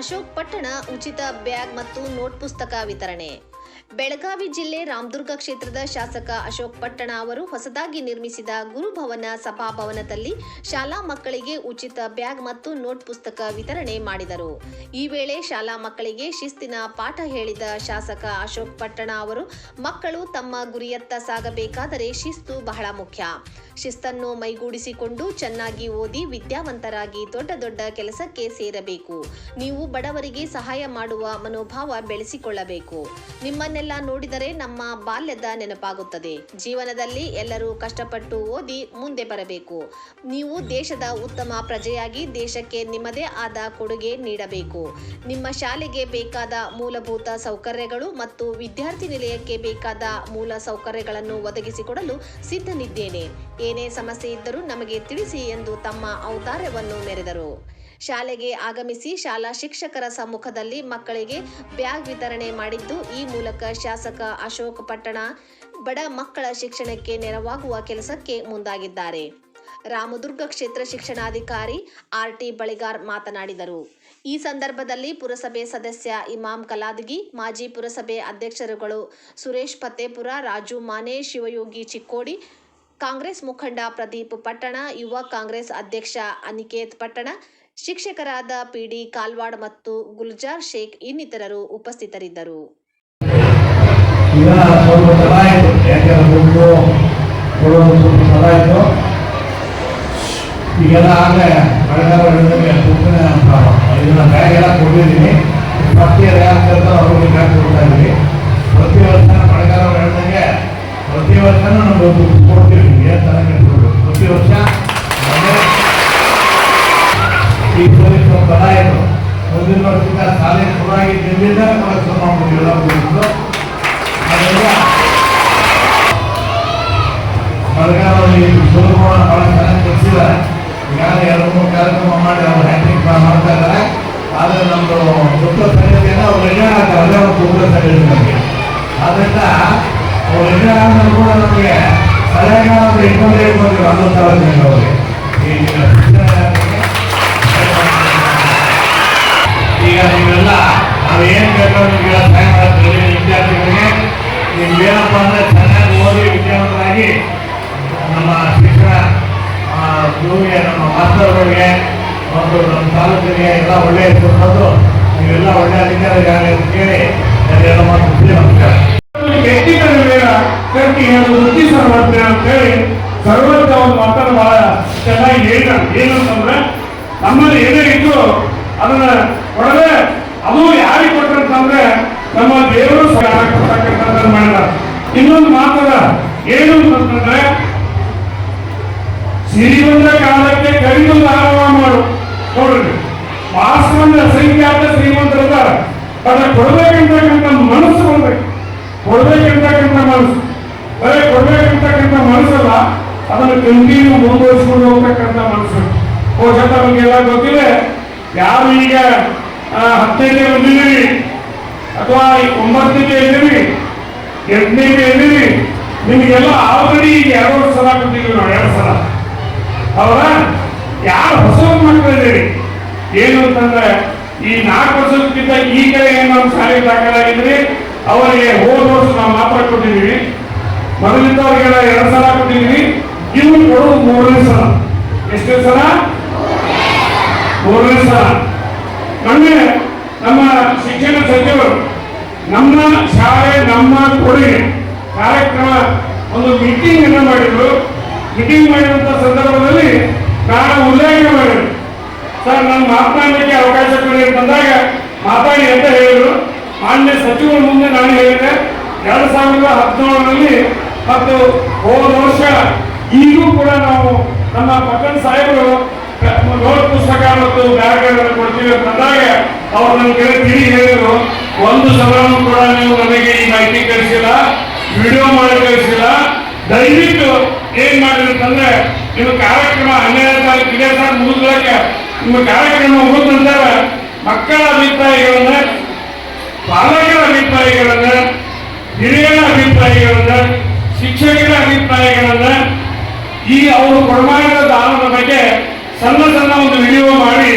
ಅಶೋಕ್ ಪಟ್ಟಣ ಉಚಿತ ಬ್ಯಾಗ್ ಮತ್ತು ನೋಟ್ ಪುಸ್ತಕ ವಿತರಣೆ. ಬೆಳಗಾವಿ ಜಿಲ್ಲೆ ರಾಮದುರ್ಗ ಕ್ಷೇತ್ರದ ಶಾಸಕ ಅಶೋಕ್ ಪಟ್ಟಣ ಅವರು ಹೊಸದಾಗಿ ನಿರ್ಮಿಸಿದ ಗುರುಭವನ ಸಭಾಭವನದಲ್ಲಿ ಶಾಲಾ ಮಕ್ಕಳಿಗೆ ಉಚಿತ ಬ್ಯಾಗ್ ಮತ್ತು ನೋಟ್ ಪುಸ್ತಕ ವಿತರಣೆ ಮಾಡಿದರು. ಈ ವೇಳೆ ಶಾಲಾ ಮಕ್ಕಳಿಗೆ ಶಿಸ್ತಿನ ಪಾಠ ಹೇಳಿದ ಶಾಸಕ ಅಶೋಕ್ ಪಟ್ಟಣ ಅವರು, ಮಕ್ಕಳು ತಮ್ಮ ಗುರಿಯತ್ತ ಸಾಗಬೇಕಾದರೆ ಶಿಸ್ತು ಬಹಳ ಮುಖ್ಯ. ಶಿಸ್ತನ್ನು ಮೈಗೂಡಿಸಿಕೊಂಡು ಚೆನ್ನಾಗಿ ಓದಿ ವಿದ್ಯಾವಂತರಾಗಿ ದೊಡ್ಡ ದೊಡ್ಡ ಕೆಲಸಕ್ಕೆ ಸೇರಬೇಕು. ನೀವು ಬಡವರಿಗೆ ಸಹಾಯ ಮಾಡುವ ಮನೋಭಾವ ಬೆಳೆಸಿಕೊಳ್ಳಬೇಕು. ನಿಮ್ಮನ್ನೆಲ್ಲ ನೋಡಿದರೆ ನಮ್ಮ ಬಾಲ್ಯದ ನೆನಪಾಗುತ್ತದೆ. ಜೀವನದಲ್ಲಿ ಎಲ್ಲರೂ ಕಷ್ಟಪಟ್ಟು ಓದಿ ಮುಂದೆ ಬರಬೇಕು. ನೀವು ದೇಶದ ಉತ್ತಮ ಪ್ರಜೆಯಾಗಿ ದೇಶಕ್ಕೆ ನಿಮ್ಮದೇ ಆದ ಕೊಡುಗೆ ನೀಡಬೇಕು. ನಿಮ್ಮ ಶಾಲೆಗೆ ಬೇಕಾದ ಮೂಲಭೂತ ಸೌಕರ್ಯಗಳು ಮತ್ತು ವಿದ್ಯಾರ್ಥಿ ನಿಲಯಕ್ಕೆ ಬೇಕಾದ ಮೂಲ ಸೌಕರ್ಯಗಳನ್ನು ಒದಗಿಸಿಕೊಡಲು ಸಿದ್ಧನಿದ್ದೇನೆ. ಏನೇ ಸಮಸ್ಯೆ ಇದ್ದರೂ ನಮಗೆ ತಿಳಿಸಿ ಎಂದು ತಮ್ಮ ಔದಾರ್ಯವನ್ನು ಮೆರೆದರು. ಶಾಲೆಗೆ ಆಗಮಿಸಿ ಶಾಲಾ ಶಿಕ್ಷಕರ ಸಮ್ಮುಖದಲ್ಲಿ ಮಕ್ಕಳಿಗೆ ಬ್ಯಾಗ್ ವಿತರಣೆ ಮಾಡಿದ್ದು, ಈ ಮೂಲಕ ಶಾಸಕ ಅಶೋಕ್ ಪಟ್ಟಣ ಬಡ ಮಕ್ಕಳ ಶಿಕ್ಷಣಕ್ಕೆ ನೆರವಾಗುವ ಕೆಲಸಕ್ಕೆ ಮುಂದಾಗಿದ್ದಾರೆ. ರಾಮದುರ್ಗ ಕ್ಷೇತ್ರ ಶಿಕ್ಷಣಾಧಿಕಾರಿ ಆರ್ ಟಿ ಬಳಿಗಾರ್ ಮಾತನಾಡಿದರು. ಈ ಸಂದರ್ಭದಲ್ಲಿ ಪುರಸಭೆ ಸದಸ್ಯ ಇಮಾಮ್ ಕಲಾದ್ಗಿ, ಮಾಜಿ ಪುರಸಭೆ ಅಧ್ಯಕ್ಷರುಗಳು ಸುರೇಶ್ ಪತ್ತೇಪುರ, ರಾಜು ಮಾನೆ, ಶಿವಯೋಗಿ ಚಿಕ್ಕೋಡಿ, ಕಾಂಗ್ರೆಸ್ ಮುಖಂಡ ಪ್ರದೀಪ್ ಪಟ್ಟಣ, ಯುವ ಕಾಂಗ್ರೆಸ್ ಅಧ್ಯಕ್ಷ ಅನಿಕೇತ್ ಪಟ್ಟಣ ಶಿಕ್ಷಕರಾದ ಪಿಡಿ ಕಾಲ್ವಾಡ್ ಮತ್ತು ಗುಲ್ಜಾರ್ ಶೇಖ್ ಇನ್ನಿತರರು ಉಪಸ್ಥಿತರಿದ್ದರು. ಈಗ ಈ ಸರಿ ಸ್ವಲ್ಪ ಬಲ ಆಯಿತು ಮುಂದಿನ ವರ್ಷದಿಂದ ಶಾಲೆ ಶುರುವಾಗಿ ಅದೆಲ್ಲ ಬೆಳಗಾವಿ ಸುಲಭವನ್ನು ಬಹಳ ಚೆನ್ನಾಗಿ ಕಲಿಸಿದ್ದಾರೆ ಈಗಾಗಲೇ ಎರಡು ಮೂರು ಕಾರ್ಯಕ್ರಮ ಮಾಡಿ ಅವರು ಹ್ಯಾಂಡಿಂಗ್ ಮಾಡ್ತಾ ಇದ್ದಾರೆ ಆದರೆ ನಮ್ಮದು ದೊಡ್ಡ ಸಂಗತಿಯನ್ನು ಅವ್ರು ಆಗ್ತಾರೆ ಅದೇ ಒಂದು ದೊಡ್ಡ ಸಂಗತಿ ನಮಗೆ ಆದ್ದರಿಂದ ಅವ್ರು ಆದ್ಮೇಲೆ ಕೂಡ ನಮಗೆ ಸಲಹೆಗಾರರು ಇಟ್ಕೊಂಡೇ ಇಟ್ಕೊಂಡಿದ್ರು ಹನ್ನೊಂದು ಸಾವಿರ ಅವರಿಗೆ. ನೀವು ಏನಪ್ಪ ಅಂದ್ರೆ ಚೆನ್ನಾಗಿ ಓದಿ ವಿದ್ಯಾವಂತರಾಗಿ ನಮ್ಮ ಶಿಕ್ಷಣ ಗುರುವಿಗೆ ನಮ್ಮ ಮಾಸ್ತರ್ಗಳಿಗೆ, ಮತ್ತು ನಮ್ಮ ತಾಲೂಕಿಗೆ ಎಲ್ಲ ಒಳ್ಳೆಯ ಹೆಸರು ತಂದು ನೀವೆಲ್ಲ ಒಳ್ಳೆ ಅಧಿಕಾರಿಗಾಗಲಿ ಅಂತ ಕೇಳಿ ಎಲ್ಲ ಮಾಡ್ತೀವಿ ನಮಸ್ಕಾರ. ವ್ಯಕ್ತಿಗಳ ಮೇಲೆ ಕಟ್ಟಿ ವೃತ್ತಿ ಸರ್ವಜ್ಞ ಅಂತ ಹೇಳಿ ಸರ್ವಜ್ಞ ಒಂದು ಮಾತನ್ನು ಬಹಳ ಚೆನ್ನಾಗಿ ಹೇಳ್ತಾರೆ ಏನಂತಂದ್ರೆ ನಮ್ಮಲ್ಲಿ ಏನೇ ಇತ್ತು ಅದನ್ನ ಕೊಡದೆ ಅದು ಯಾರಿಗೆ ಕೊಟ್ಟರಂತಂದ್ರೆ ನಮ್ಮ ದೇವರು ಸಹ ಮಾಡಿದ್ದಾರೆ ಇನ್ನೊಂದು ಮಾತದ ಏನು ಅಂತಂದ್ರೆ ಸಿರಿವಂತ ಕಾಲಕ್ಕೆ ಕರಿಗೊಂದು ಆರಂಭ ಮಾಡು ನೋಡ್ರಿ ವಾಸ್ತವಂತ ಅಸಂಖ್ಯಾತ ಶ್ರೀಮಂತರದ ಅದನ್ನ ಕೊಡ್ಬೇಕಂತಕ್ಕಂಥ ಮನಸ್ಸು ಬರ್ಬೇಕು ಕೊಡ್ಬೇಕಂತಕ್ಕಂಥ ಮನಸ್ಸು. ಬರೀ ಕೊಡ್ಬೇಕಂತಕ್ಕಂಥ ಮನಸ್ಸಲ್ಲ, ಅದನ್ನು ಕಂಟಿನ್ಯೂ ಮುಂದುವರಿಸ್ಕೊಂಡು ಹೋಗ್ತಕ್ಕಂಥ ಮನಸ್ಸು. ಬಹುಶಃ ನಮಗೆಲ್ಲ ಗೊತ್ತಿದೆ. ಯಾರು ಈಗ ಹತ್ತನೇ ಬಂದಿದ್ದೀರಿ? ಅಥವಾ ಒಂಬತ್ತನೇ ಇದ್ದೀರಿ? ಎಂಟನೇ ಇದ್ದೀರಿ? ನಿಮಗೆಲ್ಲ ಆಲ್ರೆಡಿ ಈಗ ಎರಡು ಸಲ ಕೊಟ್ಟಿದ್ದೀವಿ ನಾವು, ಎರಡು ಸಲ. ಹೌದಾ? ಯಾರು ಹೊಸ ಮಕ್ಕಳಿದ್ದೀರಿ ಏನು ಅಂತಂದ್ರೆ, ಈ ನಾಲ್ಕು ವರ್ಷಕ್ಕಿಂತ ಈ ಕಡೆ ಏನು ನಮ್ಮ ಶಾಲೆಗೆ ದಾಖಲಾಗಿದ್ರಿ, ಅವರಿಗೆ ಹೋದ ವರ್ಷ ನಾವು ಮಾತ್ರ ಕೊಟ್ಟಿದ್ದೀವಿ. ಅವ್ರಿಗೆ ಎರಡು ಸಲ ಕೊಟ್ಟಿದ್ದೀವಿ. ಇವು ಕೊಡೋದು ಮೂರನೇ ಸಲ. ಎಷ್ಟು ಸಲ? ಮೂರನೇ ಸಲ. ಮೊನ್ನೆ ನಮ್ಮ ಶಿಕ್ಷಣ ಸಚಿವರು ನಮ್ಮ ಶಾಲೆ, ನಮ್ಮ ಕೊಡುಗೆ ಕಾರ್ಯಕ್ರಮ ಒಂದು ಮೀಟಿಂಗ್ ಅನ್ನು ಮಾಡಿದ್ರು. ಮೀಟಿಂಗ್ ಮಾಡಿದಂತ ಸಂದರ್ಭದಲ್ಲಿ ನಾನು ಉಲ್ಲೇಖ ಮಾಡಿದ್ರು. ಸರ್, ನಾನು ಮಾತನಾಡಲಿಕ್ಕೆ ಅವಕಾಶ ಬಂದಾಗ ಮಾತಾಡಿ ಅಂತ ಹೇಳಿದ್ರು. ಮಾನ್ಯ ಸಚಿವರ ಮುಂದೆ ನಾನು ಹೇಳಿದೆ, ಎರಡು ಸಾವಿರದ ಹದಿನೇಳರಲ್ಲಿ ಮತ್ತು ಹೋದ ವರ್ಷ ಈಗೂ ಕೂಡ ನಾವು ನಮ್ಮ ಮಕ್ಕಳ ಸಾಹೇಬರು ನೋಟ್ ಪುಸ್ತಕ ಮತ್ತು ಬ್ಯಾಗ್ಗಳನ್ನು ಕೊಡ್ತೀವಿ ಅಂತಂದಾಗ ಅವ್ರು ನನ್ನ ತಿಳಿ ಹೇಳಿದರು. ಒಂದು ಸಲನೂ ಕೂಡ ನೀವು ನನಗೆ ಈ ಮಾಹಿತಿ ಕಳಿಸಿಲ್ಲ, ವಿಡಿಯೋ ಮಾಡಿ ಕಳಿಸಿಲ್ಲ. ದಯವಿಟ್ಟು ಏನ್ ಮಾಡಿದ್ರೆ ನಿಮ್ಮ ಕಾರ್ಯಕ್ರಮ ಹನ್ನೆರಡು ತಾರೀಕು ಇದೇ ಸಾರ್ ನಿಮ್ಮ ಕಾರ್ಯಕ್ರಮ ಮುಗಿದ ನಂತರ ಮಕ್ಕಳ ಅಭಿಪ್ರಾಯಗಳನ್ನ, ಪಾಲಕರ ಅಭಿಪ್ರಾಯಗಳನ್ನ, ಹಿರಿಯರ ಅಭಿಪ್ರಾಯಗಳನ್ನ, ಶಿಕ್ಷಕರ ಅಭಿಪ್ರಾಯಗಳನ್ನ ಈ ಅವರು ಕೊಡಮಾಡಿದ ದಾನದ ಬಗ್ಗೆ ಸಣ್ಣ ಸಣ್ಣ ಒಂದು ವಿಡಿಯೋ ಮಾಡಿ